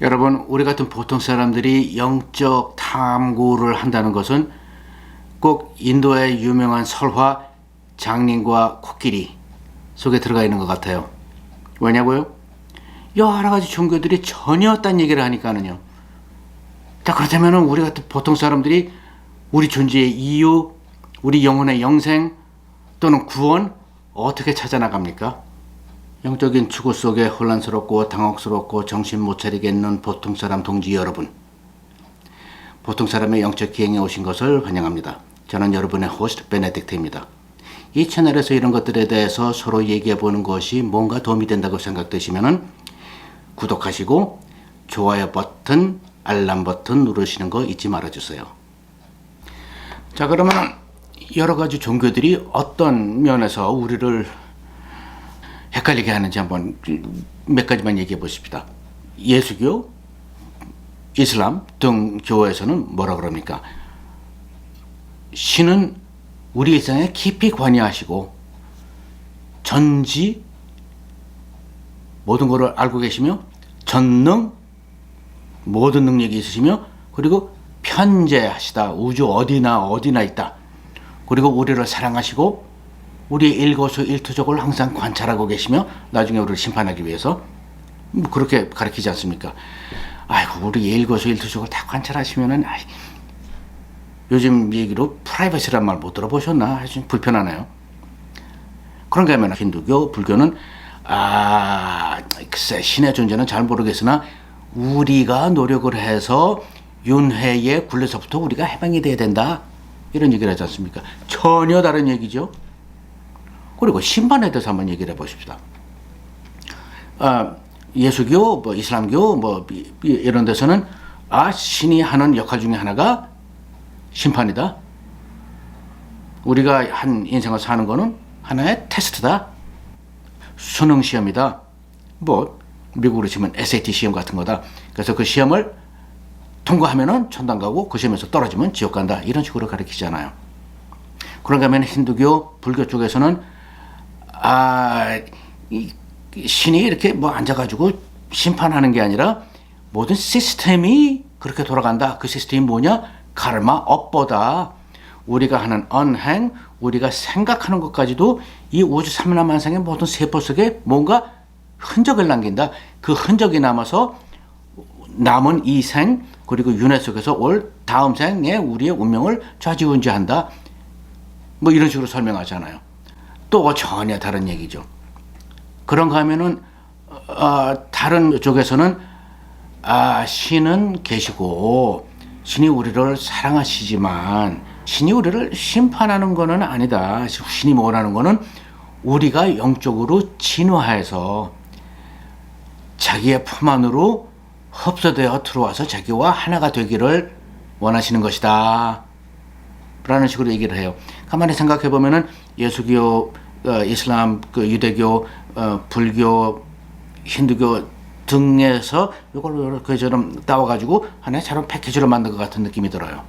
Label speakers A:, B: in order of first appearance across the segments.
A: 여러분, 우리 같은 보통 사람들이 영적 탐구를 한다는 것은 꼭 인도의 유명한 설화 장님과 코끼리 속에 들어가 있는 것 같아요. 왜냐고요? 여러 가지 종교들이 전혀 딴 얘기를 하니까는요. 자, 그렇다면 우리 같은 보통 사람들이 우리 존재의 이유, 우리 영혼의 영생 또는 구원 어떻게 찾아나갑니까? 영적인 추구 속에 혼란스럽고 당혹스럽고 정신 못 차리겠는 보통 사람 동지 여러분. 보통 사람의 영적 기행에 오신 것을 환영합니다. 저는 여러분의 호스트 베네딕트입니다. 이 채널에서 이런 것들에 대해서 서로 얘기해 보는 것이 뭔가 도움이 된다고 생각되시면은 구독하시고 좋아요 버튼, 알람 버튼 누르시는 거 잊지 말아 주세요. 자, 그러면 여러 가지 종교들이 어떤 면에서 우리를 헷갈리게 하는지 한번 몇 가지만 얘기해 보십시다. 예수교, 이슬람 등 교회에서는 뭐라 그럽니까? 신은 우리 일상에 깊이 관여하시고 전지 모든 것을 알고 계시며 전능 모든 능력이 있으시며 그리고 편재하시다 우주 어디나 어디나 있다 그리고 우리를 사랑하시고 우리의 일거수 일투족을 항상 관찰하고 계시며 나중에 우리를 심판하기 위해서 뭐 그렇게 가르치지 않습니까? 아이고 우리 일거수 일투족을 다 관찰하시면은 아이, 요즘 얘기로 프라이버시란 말 못 들어보셨나? 아주 불편하네요. 그런가 하면 힌두교, 불교는 아 글쎄 신의 존재는 잘 모르겠으나 우리가 노력을 해서 윤회의 굴레서부터 우리가 해방이 돼야 된다 이런 얘기를 하지 않습니까? 전혀 다른 얘기죠. 그리고 신반에 대해서 한번 얘기를 해보십시다. 아, 예수교, 뭐 이슬람교, 뭐 이런 데서는 아 신이 하는 역할 중에 하나가 심판이다. 우리가 한 인생을 사는 거는 하나의 테스트다. 수능 시험이다. 뭐 미국으로 치면 SAT 시험 같은 거다. 그래서 그 시험을 통과하면은 천당 가고 그 시험에서 떨어지면 지옥 간다. 이런 식으로 가르치잖아요. 그런가 하면 힌두교, 불교 쪽에서는 아, 이 신이 이렇게 뭐 앉아가지고 심판하는 게 아니라 모든 시스템이 그렇게 돌아간다. 그 시스템이 뭐냐? 카르마, 업보다. 우리가 하는 언행, 우리가 생각하는 것까지도 이 우주 삼라만상의 모든 세포 속에 뭔가 흔적을 남긴다. 그 흔적이 남아서 남은 이 생, 그리고 윤회 속에서 올 다음 생에 우리의 운명을 좌지우지한다. 뭐 이런 식으로 설명하잖아요. 또 전혀 다른 얘기죠. 그런가 하면은 어, 다른 쪽에서는 아 신은 계시고 신이 우리를 사랑하시지만 신이 우리를 심판하는 거는 아니다. 신이 원하는 거는 우리가 영적으로 진화해서 자기의 품 안으로 흡수되어 들어와서 자기와 하나가 되기를 원하시는 것이다. 라는 식으로 얘기를 해요. 가만히 생각해 보면은 예수교, 어, 이슬람, 그 유대교, 어, 불교, 힌두교 등에서 이걸 이렇게처럼 따와가지고 하나의 새로운 패키지로 만든 것 같은 느낌이 들어요.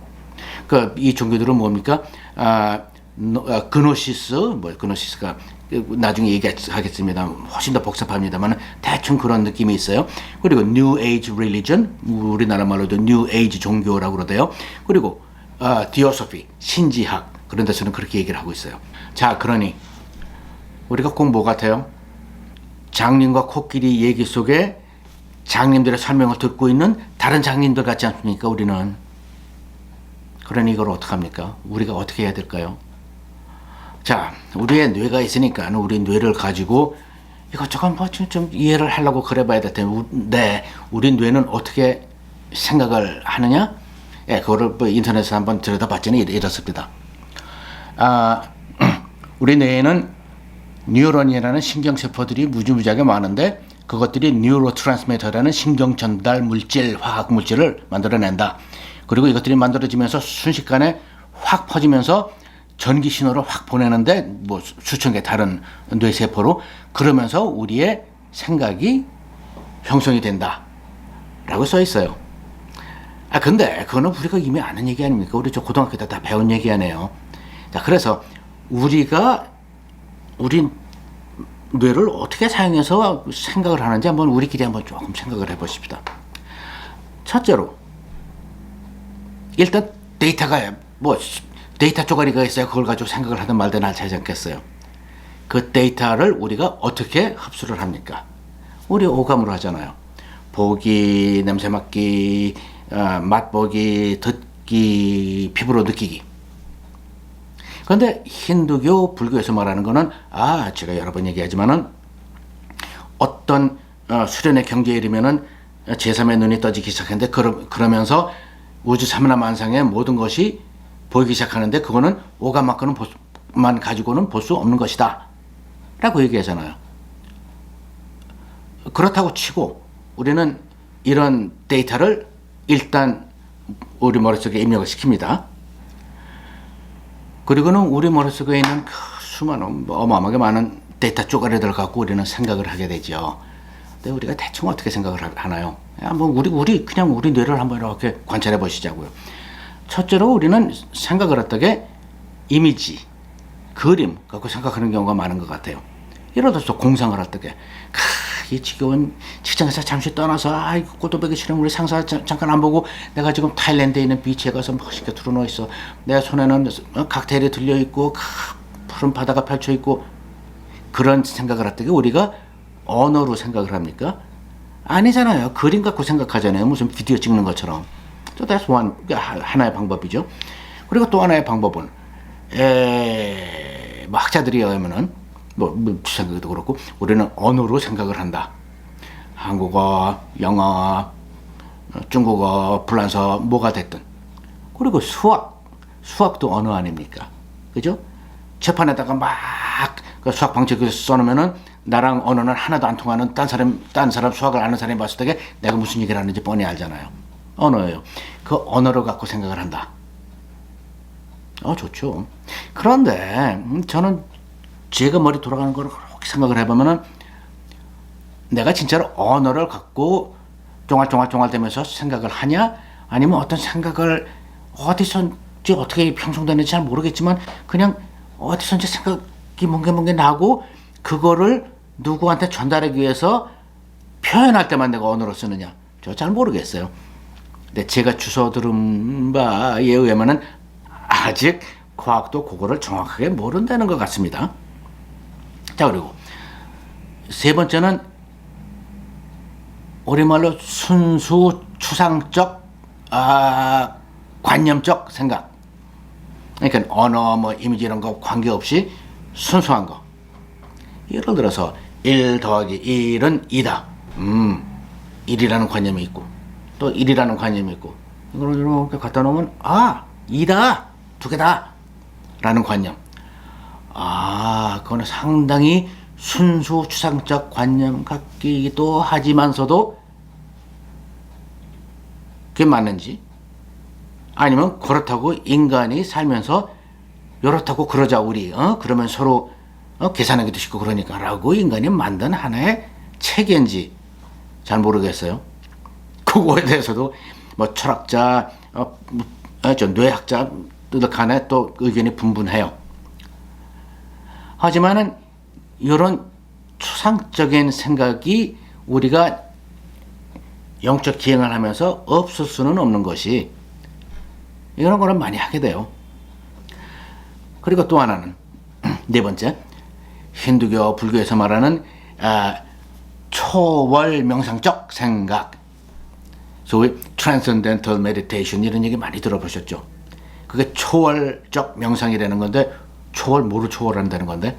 A: 그 이 종교들은 뭡니까? 아, 노- 아, 그노시스, 뭐 그노시스가 나중에 얘기하겠습니다. 훨씬 더 복잡합니다만 대충 그런 느낌이 있어요. 그리고 New Age Religion, 우리나라 말로도 New Age 종교라고 그러대요. 그리고 아, 디오소피, 신지학 그런 데서는 그렇게 얘기를 하고 있어요. 자, 그러니 우리가 꼭 뭐 같아요? 장님과 코끼리 얘기 속에 장님들의 설명을 듣고 있는 다른 장님들 같지 않습니까? 우리는 그러니 이걸 어떡합니까? 우리가 어떻게 해야 될까요? 자, 우리의 뇌가 있으니까 우리 뇌를 가지고 이것저것 뭐좀 좀 이해를 하려고 그래봐야 될 텐데, 네, 우리 뇌는 어떻게 생각을 하느냐? 예, 그거를 뭐 인터넷에서 한번 들여다봤더니 이렇- 이렇습니다. 아, 우리 뇌에는 뉴런이라는 신경세포들이 무지무지하게 많은데 그것들이 뉴로트랜스미터라는 신경 전달 물질, 화학 물질을 만들어낸다. 그리고 이것들이 만들어지면서 순식간에 확 퍼지면서 전기 신호를 확 보내는데 뭐 수- 수천 개 다른 뇌세포로 그러면서 우리의 생각이 형성이 된다. 라고 써 있어요. 아, 근데 그거는 우리가 이미 아는 얘기 아닙니까? 우리 저 고등학교 때 다 배운 얘기 아니에요. 자, 그래서 우리가 우리 뇌를 어떻게 사용해서 생각을 하는지 한번 우리끼리 한번 조금 생각을 해보십시다. 첫째로 일단 데이터가 뭐 데이터 쪼가리가 있어야 그걸 가지고 생각을 하든 말든 알차지 않겠어요. 그 데이터를 우리가 어떻게 흡수를 합니까? 우리 오감으로 하잖아요. 보기, 냄새 맡기, 어, 맛보기, 듣기, 피부로 느끼기. 그런데 힌두교, 불교에서 말하는 거는 아 제가 여러 번 얘기하지만은 어떤 어, 수련의 경지에 이르면은 제3의 눈이 떠지기 시작하는데 그러, 그러면서 우주 삼나 만상의 모든 것이 보이기 시작하는데 그거는 오감만큼은 볼 수- 만 가지고는 볼 수 없는 것이다. 라고 얘기하잖아요. 그렇다고 치고 우리는 이런 데이터를 일단 우리 머릿속에 입력을 시킵니다. 그리고는 우리 머릿속에 있는 그 수많은 뭐 어마어마하게 많은 데이터 쪼가리들을 갖고 우리는 생각을 하게 되죠. 근데 우리가 대충 어떻게 생각을 하- 하나요? 한번 우리 우리 그냥 우리 뇌를 한번 이렇게 관찰해 보시자고요. 첫째로 우리는 생각을 어떻게 이미지, 그림 갖고 생각하는 경우가 많은 것 같아요. 예를 들어서 공상을 크, 이 지겨운 직장에서 잠시 떠나서 아이 꼬도배기 싫으면 우리 상사 자- 잠깐 안 보고 내가 지금 타일랜드에 있는 비치에 가서 멋있게 들어누워 있어. 내 손에는 어, 칵테일이 들려 있고 크, 푸른 바다가 펼쳐 있고 그런 생각을 어떻게 우리가 언어로 생각을 합니까? 아니잖아요. 그림 갖고 생각하잖아요. 무슨 비디오 찍는 것처럼. So that's one 하- 하나의 방법이죠. 그리고 또 하나의 방법은 에, 뭐 학자들이 의하면은 뭐, 뭐 생각도 그렇고 우리는 언어로 생각을 한다. 한국어, 영어, 어, 중국어, 불란서 뭐가 됐든 그리고 수학, 수학도 언어 아닙니까? 그죠? 재판에다가 막 그 수학 방식을 써놓으면은 나랑 언어는 하나도 안 통하는 딴 사람, 딴 사람 수학을 아는 사람이 봤을 때 내가 무슨 얘기를 하는지 뻔히 알잖아요. 언어예요. 그 언어를 갖고 생각을 한다. 어, 좋죠. 그런데 음, 저는 제가 머리 돌아가는 걸 그렇게 생각을 해보면은 내가 진짜로 언어를 갖고 쫑알쫑알쫑알대면서 생각을 하냐 아니면 어떤 생각을 어디선지 어떻게 형성되는지 잘 모르겠지만 그냥 어디선지 생각이 뭉게 뭉게 나고 그거를 누구한테 전달하기 위해서 표현할 때만 내가 언어를 쓰느냐 저 잘 모르겠어요. 근데 제가 주워 들은 바에 의하면은 아직 과학도 그거를 정확하게 모른다는 것 같습니다. 자 그리고 세 번째는 우리말로 순수 추상적 아, 관념적 생각. 그러니까 언어 뭐 이미지 이런 거 관계없이 순수한 거. 예를 들어서 1 더하기 1은 2다. 음, 1이라는 관념이 있고 또 1이라는 관념이 있고 이걸 이렇게 갖다 놓으면 아, 2다. 두 개다. 라는 관념. 아, 그거는 상당히 순수 추상적 관념 같기도 하지만서도 그게 맞는지 아니면 그렇다고 인간이 살면서 이렇다고 그러자 우리 어 그러면 서로 어? 계산하기도 쉽고 그러니까라고 인간이 만든 하나의 체계인지 잘 모르겠어요. 그거에 대해서도 뭐 철학자, 어, 뭐, 어, 저 뇌학자들 간에 또 의견이 분분해요. 하지만은 이런 추상적인 생각이 우리가 영적 기행을 하면서 없을 수는 없는 것이 이런 거는 많이 하게 돼요. 그리고 또 하나는 네 번째 힌두교 불교에서 말하는 아, 초월 명상적 생각 소위 transcendental meditation 이런 얘기 많이 들어보셨죠? 그게 초월적 명상이라는 건데 초월 뭐로 초월한다는 건데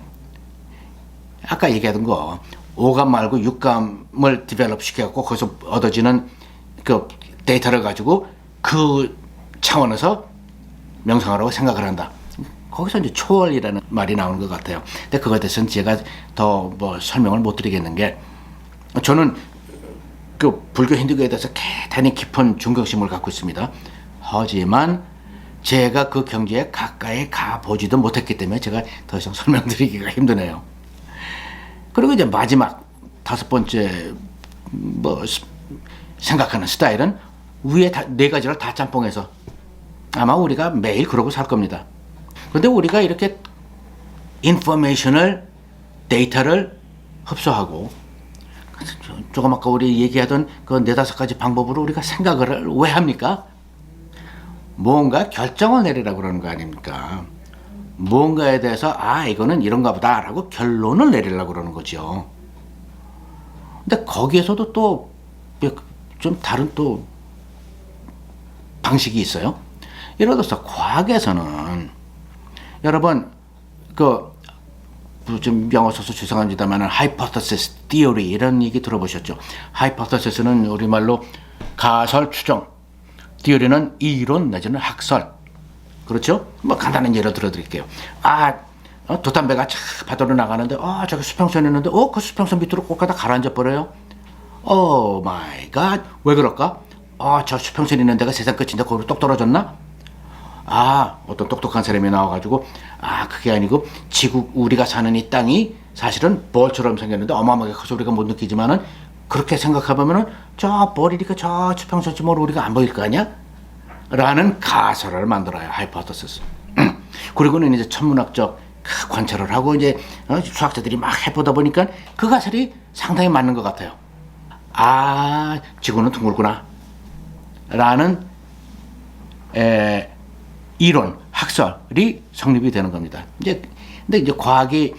A: 아까 얘기하던 거 오감 말고 육감을 디벨롭 시켜갖고 거기서 얻어지는 그 데이터를 가지고 그 차원에서 명상하라고 생각을 한다. 거기서 이제 초월이라는 말이 나오는 것 같아요. 근데 그거에 대해서는 제가 더 뭐 설명을 못 드리겠는 게 저는 그 불교 힌두교에 대해서 대단히 깊은 존경심을 갖고 있습니다. 하지만 제가 그 경지에 가까이 가보지도 못했기 때문에 제가 더 이상 설명드리기가 힘드네요. 그리고 이제 마지막 다섯 번째 뭐 스- 생각하는 스타일은 위에 다, 네 가지를 다 짬뽕해서 아마 우리가 매일 그러고 살 겁니다. 근데 우리가 이렇게 인포메이션을 데이터를 흡수하고 조금 아까 우리 얘기하던 그 네다섯 가지 방법으로 우리가 생각을 왜 합니까? 뭔가 결정을 내리라고 그러는 거 아닙니까? 뭔가에 대해서 아 이거는 이런가 보다라고 결론을 내리려고 그러는 거죠. 근데 거기에서도 또 좀 다른 또 방식이 있어요. 예를 들어서 과학에서는 여러분 그좀 영어 써서 죄송합니다만은 hypothesis, 이런 얘기 들어보셨죠? hypothesis는 우리말로 가설 추정, theory는 이론 내지는 학설. 그렇죠? 뭐 간단한 예를 들어드릴게요. 아, 어, 도담배가 차 바다로 나가는데, 아, 저기 수평선 있는데, 어, 그 수평선 밑으로 꼭 가다 가라앉아 버려요. 오 마이 갓. 왜 그럴까? 아, 저 수평선 있는 데가 세상 끝인데 거기로 똑 떨어졌나? 아, 어떤 똑똑한 사람이 나와가지고, 아, 그게 아니고, 지구, 우리가 사는 이 땅이 사실은 볼처럼 생겼는데 어마어마하게 커서 우리가 못 느끼지만은, 그렇게 생각해보면 은, 저 볼이니까 저뭘 우리가 안 보일 거 아니야? 라는 가설을 만들어요, 하이퍼터시스. 그리고는 이제 천문학적 그 관찰을 하고 이제 어, 수학자들이 막 해보다 보니까 그 가설이 상당히 맞는 것 같아요. 아, 지구는 둥글구나. 라는 에, 이론, 학설이 성립이 되는 겁니다. 이제 근데 이제 과학이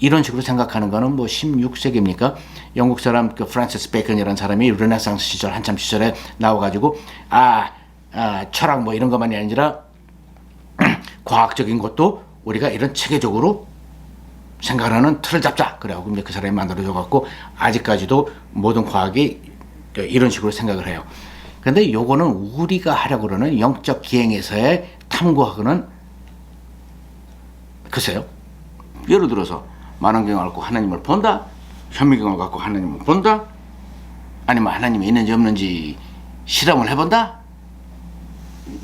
A: 이런 식으로 생각하는 거는 뭐 16세기입니까? 영국 사람 그 프란시스 베이컨이라는 사람이 르네상스 시절 한참 시절에 나와가지고 아, 아 철학 뭐 이런 것만이 아니라 과학적인 것도 우리가 이런 체계적으로 생각하는 틀을 잡자. 그래갖고 이제 그 사람이 만들어져 갖고 아직까지도 모든 과학이 이런 식으로 생각을 해요. 근데 요거는 우리가 하려고 그러는 영적 기행에서의 탐구하고는 글쎄요. 예를 들어서 만원경을 갖고 하나님을 본다. 현미경을 갖고 하나님을 본다. 아니면 하나님이 있는지 없는지 실험을 해본다.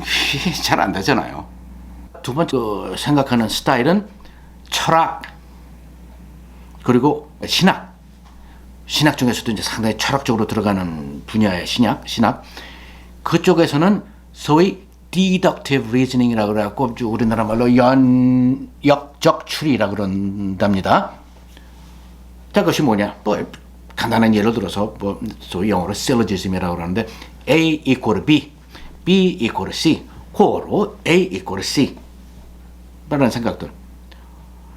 A: 잘 안 되잖아요. 두 번째 그 생각하는 스타일은 철학 그리고 신학. 신학 중에서도 이제 상당히 철학적으로 들어가는 분야의 신학, 신학. 그쪽에서는 소위 deductive reasoning이라고 그래갖고 우리나라 말로 연역적 추리라고 그런답니다. 자, 그것이 뭐냐? 뭐 간단한 예를 들어서 뭐 소위 영어로 syllogism이라고 그러는데 A equal B, B equal C, 고로 A equal C 라는 생각들.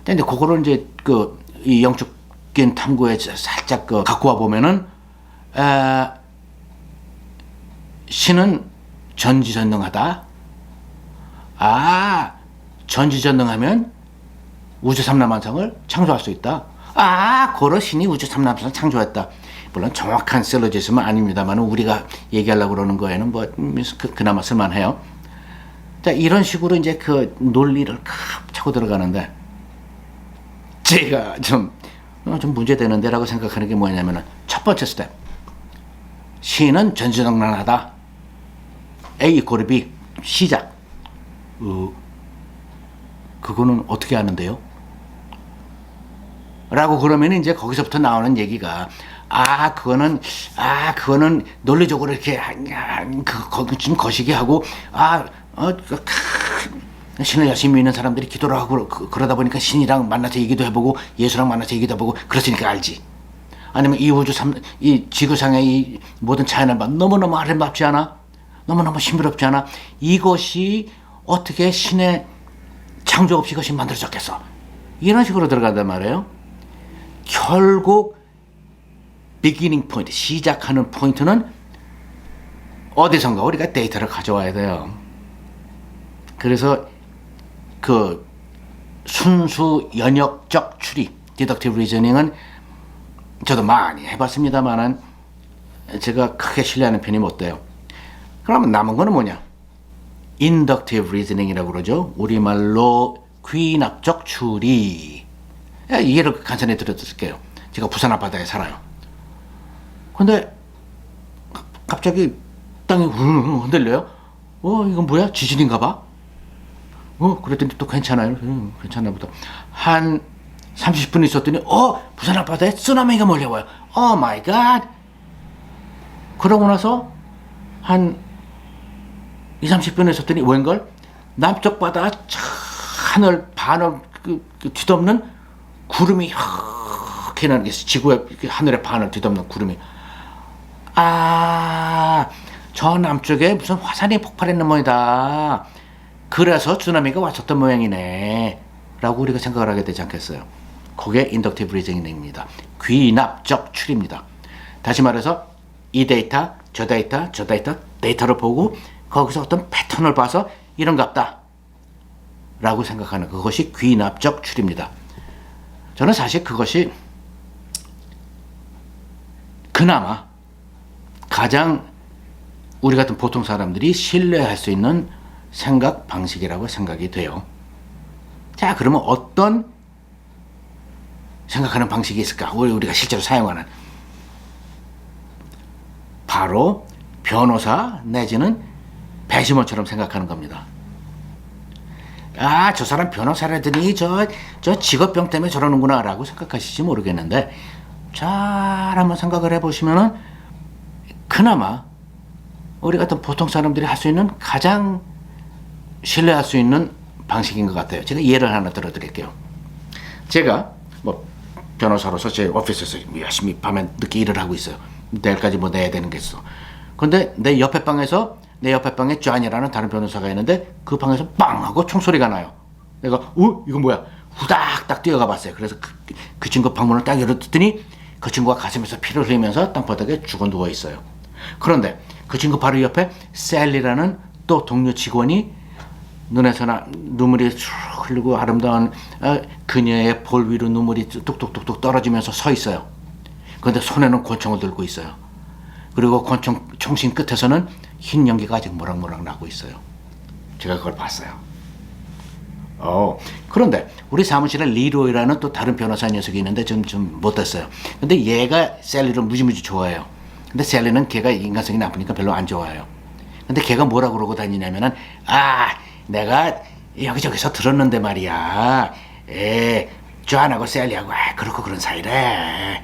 A: 근데 그거를 이제 그 이 영적인 탐구에 살짝 그 갖고 와 보면은 에, 신은 전지전능하다. 아, 전지전능하면 우주 삼라만상을 창조할 수 있다. 아, 고로 신이 우주 삼라만상을 창조했다. 물론 정확한 셀러지즘은 아닙니다만 우리가 얘기하려고 그러는 거에는 뭐 음, 그, 그나마 쓸만해요. 자, 이런 식으로 이제 그 논리를 칵 차고 들어가는데 제가 좀, 어, 좀 문제되는데라고 생각하는 게 뭐냐면은 첫 번째 스텝. 시는 전지전능하다. A B 시작. 어, 그거는 어떻게 하는데요? 라고 그러면 이제 거기서부터 나오는 얘기가 아 그거는 아 그거는 논리적으로 이렇게 그 거기 좀 거시기 하고 아 어 그, 신을 열심히 믿는 사람들이 기도를 하고 그, 그러다 보니까 신이랑 만나서 얘기도 해보고 예수랑 만나서 얘기도 해보고 그랬으니까 알지. 아니면 이 우주 삼, 이 지구상의 이 모든 자연을 봐 너무너무 아름답지 않아? 너무너무 신비롭지 않아? 이것이 어떻게 신의 창조 없이 이것이 만들어졌겠어? 이런 식으로 들어간단 말이에요. 결국 비기닝 포인트, 시작하는 포인트는 어디선가 우리가 데이터를 가져와야 돼요. 그래서 그 순수 연역적 추리, 디덕티브 리저닝은 저도 많이 해봤습니다만은 제가 크게 신뢰하는 편이 못 돼요. 그러면 남은 거는 뭐냐? 인덕티브 리즈닝이라고 그러죠. 우리말로 귀납적 추리. 예, 이해를 간단히 드려드릴게요. 제가 부산 앞바다에 살아요. 근데 갑자기 땅이 흔들려요. 어, 이건 뭐야? 지진인가 봐. 어, 그랬더니 또 괜찮아요. 음, 괜찮나 보다. 한 30분 있었더니, 어, 부산 앞바다에 쓰나미가 몰려와요. 오 마이 갓. 그러고 나서 한 2, 30분 있었더니 웬걸? 남쪽 바다 하늘 반을 그, 그 뒤덮는 구름이 쭉 해는 지구의 이렇게 하늘의 반을 뒤덮는 구름이 아, 저 남쪽에 무슨 화산이 폭발했는 모양이다. 그래서 쓰나미가 왔었던 모양이네. 라고 우리가 생각을 하게 되지 않겠어요. 그게 인덕티브 리즈닝입니다. 귀납적 추리입니다. 다시 말해서 이 데이터, 저 데이터, 저 데이터, 데이터를 보고 거기서 어떤 패턴을 봐서 이런 갑다. 라고 생각하는 그것이 귀납적 추리입니다. 저는 사실 그것이 그나마 가장 우리 같은 보통 사람들이 신뢰할 수 있는 생각 방식이라고 생각이 돼요. 자, 그러면 어떤 생각하는 방식이 있을까? 우리- 우리가 실제로 사용하는 바로 변호사 내지는 배심원처럼 생각하는 겁니다. 아, 저 사람 변호사라더니 저, 저 직업병 때문에 저러는구나 라고 생각하실지 모르겠는데 잘 한번 생각을 해보시면은 그나마 우리 같은 보통 사람들이 할 수 있는 가장 신뢰할 수 있는 방식인 것 같아요. 제가 예를 하나 들어드릴게요. 제가 뭐 변호사로서 제 오피스에서 열심히 밤에 늦게 일을 하고 있어요. 내일까지 뭐 내야 되는 게 있어. 근데 내 옆에 방에서 내 옆에 방에 쟈니라는 다른 변호사가 있는데 그 방에서 빵 하고 총소리가 나요. 내가 어 이거 뭐야 후닥딱 뛰어가 봤어요. 그래서 그, 그 친구 방문을 딱 열어뒀더니 그 친구가 가슴에서 피를 흘리면서 땅바닥에 죽어 누워 있어요. 그런데 그 친구 바로 옆에 셀리라는 또 동료 직원이 눈에서 나 눈물이 쭉 흐르고 아름다운 어, 그녀의 볼 위로 눈물이 뚝뚝뚝뚝 떨어지면서 서 있어요. 그런데 손에는 권총을 들고 있어요. 그리고 권총 총신 끝에서는 흰 연기가 아직 모락모락 나고 있어요. 제가 그걸 봤어요. 어, 그런데 우리 사무실에 리로이라는 또 다른 변호사 녀석이 있는데 좀, 좀 못됐어요. 근데 얘가 셀리를 무지무지 좋아해요. 근데 셀리는 걔가 인간성이 나쁘니까 별로 안 좋아해요. 근데 걔가 뭐라 그러고 다니냐면은, 아, 내가 여기저기서 들었는데 말이야. 에, 조안하고 셀리하고, 아, 그렇고 그런 사이래.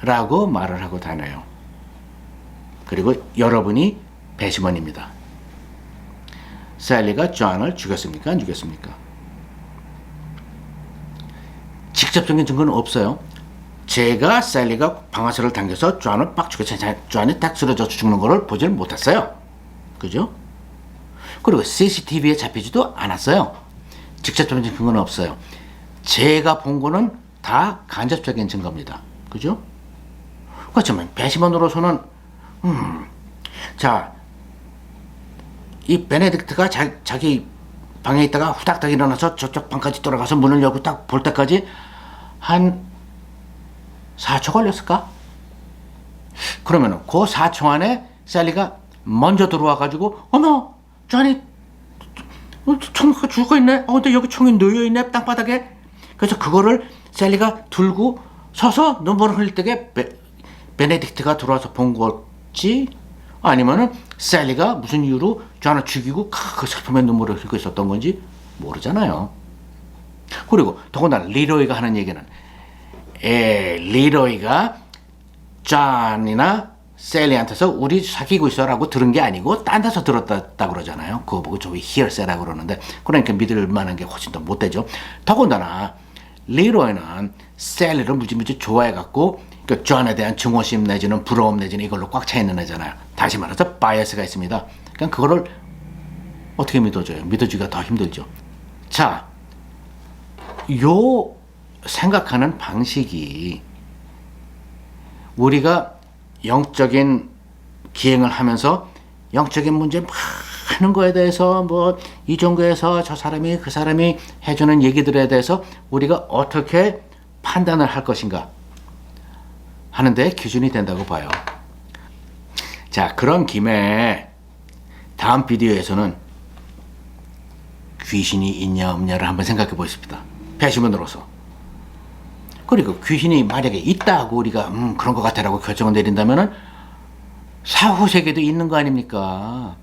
A: 라고 말을 하고 다녀요. 그리고 여러분이 배심원입니다. 셀리가 존을 죽였습니까? 안 죽였습니까? 직접적인 증거는 없어요. 제가 셀리가 방아쇠를 당겨서 존을 빡 죽여서 존이 딱 쓰러져 죽는 거를 보질 못했어요. 그죠? 그리고 CCTV에 잡히지도 않았어요. 직접적인 증거는 없어요. 제가 본 거는 다 간접적인 증거입니다. 그죠? 그렇지만 배심원으로서는 음, 자, 이 베네딕트가 자, 자기 방에 있다가 후닥닥 일어나서 저쪽 방까지 돌아가서 문을 열고 딱 볼 때까지 한 4초 걸렸을까? 그러면은 그 4초 안에 셀리가 먼저 들어와 가지고 어머 쟈니 총 죽어 있네. 어 근데 여기 총이 놓여 있네 땅바닥에. 그래서 그거를 셀리가 들고 서서 눈물을 흘릴 때게 베, 베네딕트가 들어와서 본 거지 아니면은 셀리가 무슨 이유로 쟈나 죽이고 그 슬픔의 눈물을 흘리고 있었던 건지 모르잖아요. 그리고 더군다나 리로이가 하는 얘기는 에 리로이가 쟈니나 셀리한테서 우리 사귀고 있어라고 들은 게 아니고 딴 데서 들었다 그러잖아요. 그거 보고 저기 히얼세라고 그러는데 그러니까 믿을 만한 게 훨씬 더 못 되죠. 더군다나 리로이는 셀리를 무지무지 좋아해 갖고 그 존에 대한 증오심 내지는 부러움 내지는 이걸로 꽉 차 있는 애잖아요. 다시 말해서 바이어스가 있습니다. 그러니까 그거를 어떻게 믿어줘요? 믿어주기가 더 힘들죠. 자, 요 생각하는 방식이 우리가 영적인 기행을 하면서 영적인 문제 많은 거에 대해서 뭐 이 종교에서 저 사람이 그 사람이 해주는 얘기들에 대해서 우리가 어떻게 판단을 할 것인가 하는데 기준이 된다고 봐요. 자, 그런 김에 다음 비디오에서는 귀신이 있냐 없냐를 한번 생각해 보십시다. 배심원으로서. 그리고 귀신이 만약에 있다고 우리가 음, 그런 것 같아라고 결정을 내린다면은 사후 세계도 있는 거 아닙니까?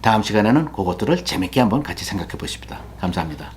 A: 다음 시간에는 그것들을 재밌게 한번 같이 생각해 보십시다. 감사합니다.